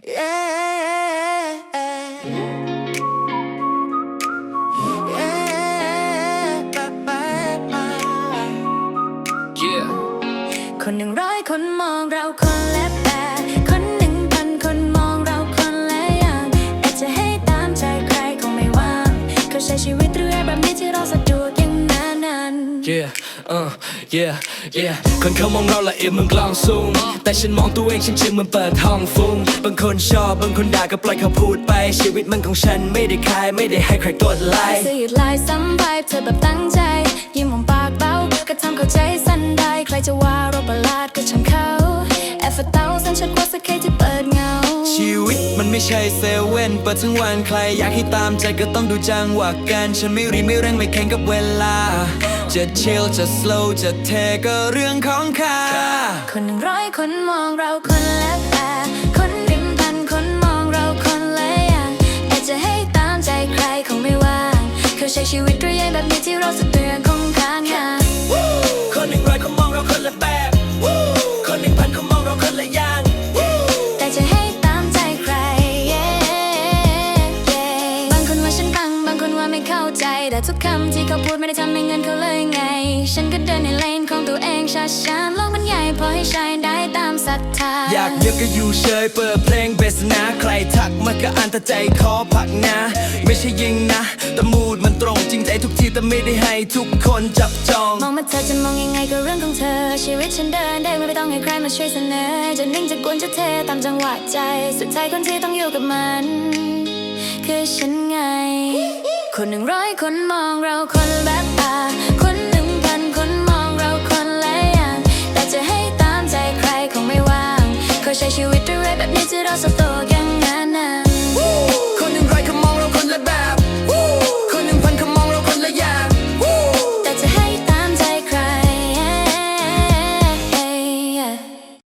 คนหนึ่งร้อยคนมองเราคนละแบบคนหนึ่งพันคนมองเราคนละอย่างแต่จะให้ตามใจใครคงไม่ว่างเขาใช้ชีวิตเรื่อยแบบนี้ที่เราสะดวกอย่างนั้นนั้น Yeah, uh, yeah, yeah คนเขามองเราละเอียดเหมือนกลองซูมแต่ฉันมองตัวเองฉันชิมเหมือนเปิดห้องฟุ้งบางคนชอบบางคนด่าก็ปล่อยเขาพูดไป ชีวิตมันของฉันไม่ได้ขายไม่ได้ให้ใครกดไลค์สื่อลายสัมผัสเธอแบบตั้งใจ ยิ้มมองปากเบาก็ทำเข้าใจสั่นได้ ใครจะว่าเราประหลาดก็ช่างเขาแอฟเต้าสันชัดกว่า มันไม่ใช่เซเว่นเปิดทั้งวันใครอยากให้ตามใจก็ต้องดูจังหวะกัน ฉันไม่รีไม่เร่งไม่แข่งกับเวลา จะเชลจะ slow จะเทก็เรื่องของข้าคนหนึ่งร้อยคนมองเราคนละแบบคนหนึ่งพันคนมองเราคนละอย่างแต่จะให้ตามใจใครคงไม่ว่างเขาใช้ชีวิตเรื่อยแบบนี้ที่ ไม่เข้าใจ แต่ทุกคำที่เขาพูดไม่ได้ทำให้เงินเขาเลยไง ฉันก็เดินในเลนของตัวเองช้าๆโลกมันใหญ่พอให้ชายได้ตามศรัทธา อยากเยอะก็อยู่เฉยเปิดเพลงเบสนะ ใครทักมาก็อ่านแต่ใจขอพักนะ ไม่ใช่ยิงนะ แต่มูดมันตรงจริงใจทุกทีแต่ไม่ได้ให้ทุกคนจับจอง มองมาเธอจะมองยังไงก็เรื่องของเธอ ชีวิตฉันเดินได้ไม่ต้องให้ใครมาช่วยเสนอ จะนิ่งจะกวนจะเทตามจังหวะใจ สุดท้ายคนที่ต้องอยู่กับมัน คือฉันไง คนหนึ่งร้อยคนมองเราคนแบบตา